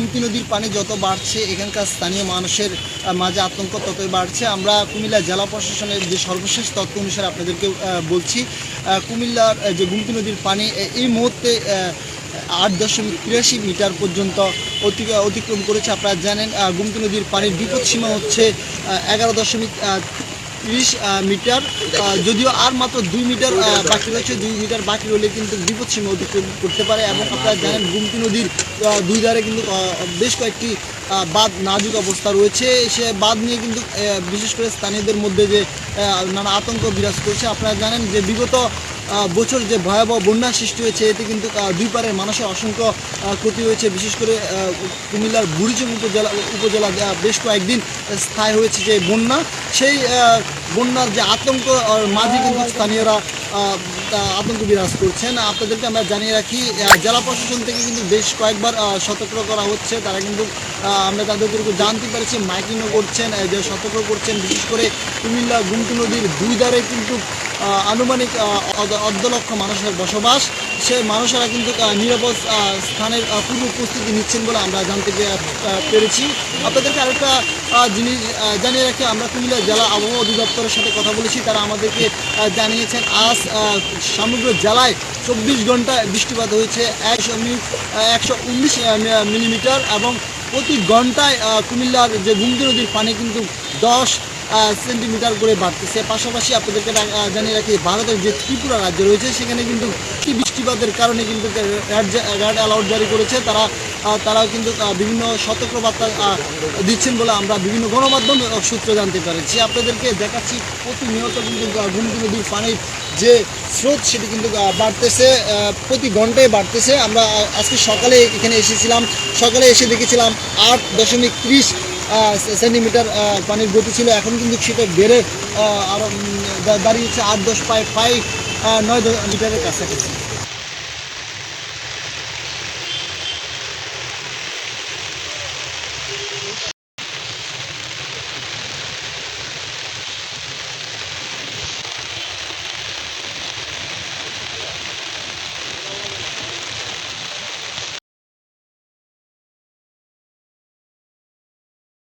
গুমতি নদীর পানি যত বাড়ছে, এখানকার স্থানীয় মানুষের মাঝে আতঙ্ক ততই বাড়ছে। আমরা কুমিল্লা জেলা প্রশাসনের যে সর্বশেষ তথ্য অনুসারে আপনাদেরকে বলছি কুমিল্লার যে গুমতি নদীর পানি এই মুহূর্তে আট দশমিক তিরাশি মিটার পর্যন্ত অতি- অতিক্রম করেছে। আপনারা জানেন গুমতি নদীর পানির বিপদ সীমা হচ্ছে এগারো দশমিক তিরিশ মিটার যদিও আর মাত্র দুই মিটার বাকি রয়েছে, দুই মিটার বাকি রইলে কিন্তু বিপদ সীমা অতিক্রম করতে পারে এবং আপনারা জানেন গুমতি নদীর দুই ধারে কিন্তু বেশ কয়েকটি বাদ বাঁধ নাজুক অবস্থা রয়েছে। সে বাঁধ নিয়ে কিন্তু বিশেষ করে স্থানীয়দের মধ্যে যে নানা আতঙ্ক বিরাজ করছে, আপনারা জানেন যে বিগত বছর যে ভয়াবহ বন্যা সৃষ্টি হয়েছে, এতে কিন্তু দুই পারের মানুষের অসংখ্য ক্ষতি হয়েছে। বিশেষ করে কুমিল্লার বুড়িচং উপজেলা উপজেলা বেশ কয়েকদিন স্থায়ী হয়েছে যে বন্যা। সেই বন্যার যে আতঙ্ক মাঝে কিন্তু স্থানীয়রা আতঙ্ক বিরাজ করছেন। আপনাদেরকে আমরা জানিয়ে রাখি জেলা প্রশাসন থেকে কিন্তু বেশ কয়েকবার সতর্ক করা হচ্ছে। তারা কিন্তু আমরা তাদেরকে জানতে পেরেছি, মাইকিংও করছেন যে সতর্ক করছেন। বিশেষ করে কুমিল্লা গুমটি নদীর দুই ধারে কিন্তু আনুমানিক অর্ধলক্ষ অর্ধ- অর্ধ লক্ষ মানুষের বসবাস। সেই মানুষেরা কিন্তু নিরাপদ স্থানের পূর্ব প্রস্তুতি নিচ্ছেন বলে আমরা জানতে পেরেছি। আপনাদেরকে আরেকটা জিনিস জানিয়ে রাখি, আমরা কুমিল্লা জেলা আবহাওয়া অধিদপ্তরের সাথে কথা বলেছি। তারা আমাদেরকে জানিয়েছেন, আজ সমগ্র জেলায় চব্বিশ ঘন্টায় বৃষ্টিপাত হয়েছে, একশো একশো উনিশ মিলিমিটার এবং প্রতি ঘন্টায় কুমিল্লার যে গুমতি নদীর পানি কিন্তু দশ সেন্টিমিটার করে বাড়তেছে। পাশাপাশি আপনাদেরকে জানিয়ে রাখি ভারতের যে ত্রিপুরা রাজ্য রয়েছে সেখানে কিন্তু কি বৃষ্টিপাতের কারণে কিন্তু রেড অ্যালার্ট জারি করেছে। তারা তারাও কিন্তু বিভিন্ন সতর্কবার্তা আহ, দিচ্ছেন বলে আমরা বিভিন্ন গণমাধ্যম সূত্রে জানতে পেরেছি। আপনাদেরকে দেখাচ্ছি প্রতিনিয়ত কিন্তু গুমতি নদীর পানির যে স্রোত সেটি কিন্তু বাড়তেছে প্রতি ঘন্টায় বাড়তেছে। আমরা আজকে সকালে এখানে এসেছিলাম। সকালে এসে দেখেছিলাম আট দশমিক ত্রিশ সেন্টিমিটার পানির গতি ছিল। এখন কিন্তু সেটা বেড়ে আরও আরও দাঁড়িয়েছে আট দশ পাই পাই নয় দশ মিটারের কাছাকাছি।